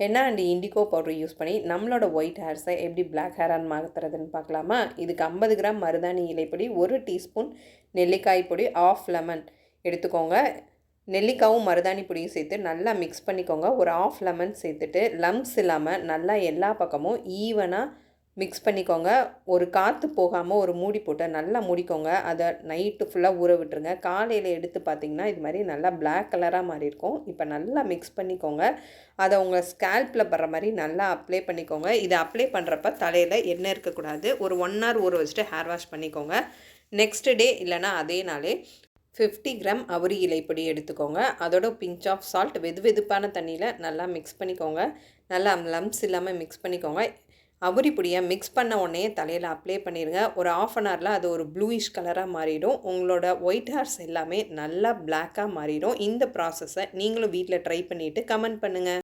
Henna and indigo powder use பண்ணி நம்மளோட white ஹேர்ஸை எப்படி பிளாக் ஹேரான் மாற்றுறதுன்னு பார்க்கலாமா? இதுக்கு ஐம்பது கிராம் மருதாணி இலைப்பொடி ஒரு டீஸ்பூன் நெல்லிக்காய் பொடி ஆஃப் லெமன் எடுத்துக்கோங்க. நெல்லிக்காவும் மருதாணி பொடியும் சேர்த்து நல்லா மிக்ஸ் பண்ணிக்கோங்க. ஒரு ஆஃப் லெமன் சேர்த்துட்டு லம்ஸ் இல்லாமல் நல்லா எல்லா பக்கமும் ஈவனாக மிக்ஸ் பண்ணிக்கோங்க. ஒரு காற்று போகாமல் ஒரு மூடி போட்டு நல்லா மூடிக்கோங்க. அதை நைட்டு ஃபுல்லாக ஊற விட்டுருங்க. காலையில் எடுத்து பார்த்தீங்கன்னா இது மாதிரி நல்லா பிளாக் கலராக மாறி இருக்கும். இப்போ நல்லா மிக்ஸ் பண்ணிக்கோங்க. அதை உங்கள் ஸ்கேல்பில் படுற மாதிரி நல்லா அப்ளை பண்ணிக்கோங்க. இதை அப்ளை பண்ணுறப்ப தலையில் எண்ணெய் இருக்கக்கூடாது. ஒரு ஒன் ஹவர் ஊற வச்சுட்டு ஹேர் வாஷ் பண்ணிக்கோங்க. நெக்ஸ்ட் டே இல்லைனா அதே நாளே ஃபிஃப்டி கிராம் அவரி இலைப்பொடி எடுத்துக்கோங்க. அதோட பிஞ்ச் ஆஃப் சால்ட் வெது வெதுப்பான தண்ணியில் நல்லா மிக்ஸ் பண்ணிக்கோங்க. நல்லா லம்ஸ் இல்லாமல் மிக்ஸ் பண்ணிக்கோங்க. அவுரி பொடியை மிக்ஸ் பண்ண உடனே தலையில் அப்ளை பண்ணிடுங்க ஒரு ஆஃப் அன் ஹவரில் அது ஒரு ப்ளூயிஷ் கலராக மாறிடும். உங்களோட ஒயிட் ஹேர்ஸ் எல்லாமே நல்லா பிளாக்காக மாறிடும். இந்த ப்ராசஸை நீங்களும் வீட்டில் ட்ரை பண்ணிவிட்டு கமெண்ட் பண்ணுங்கள்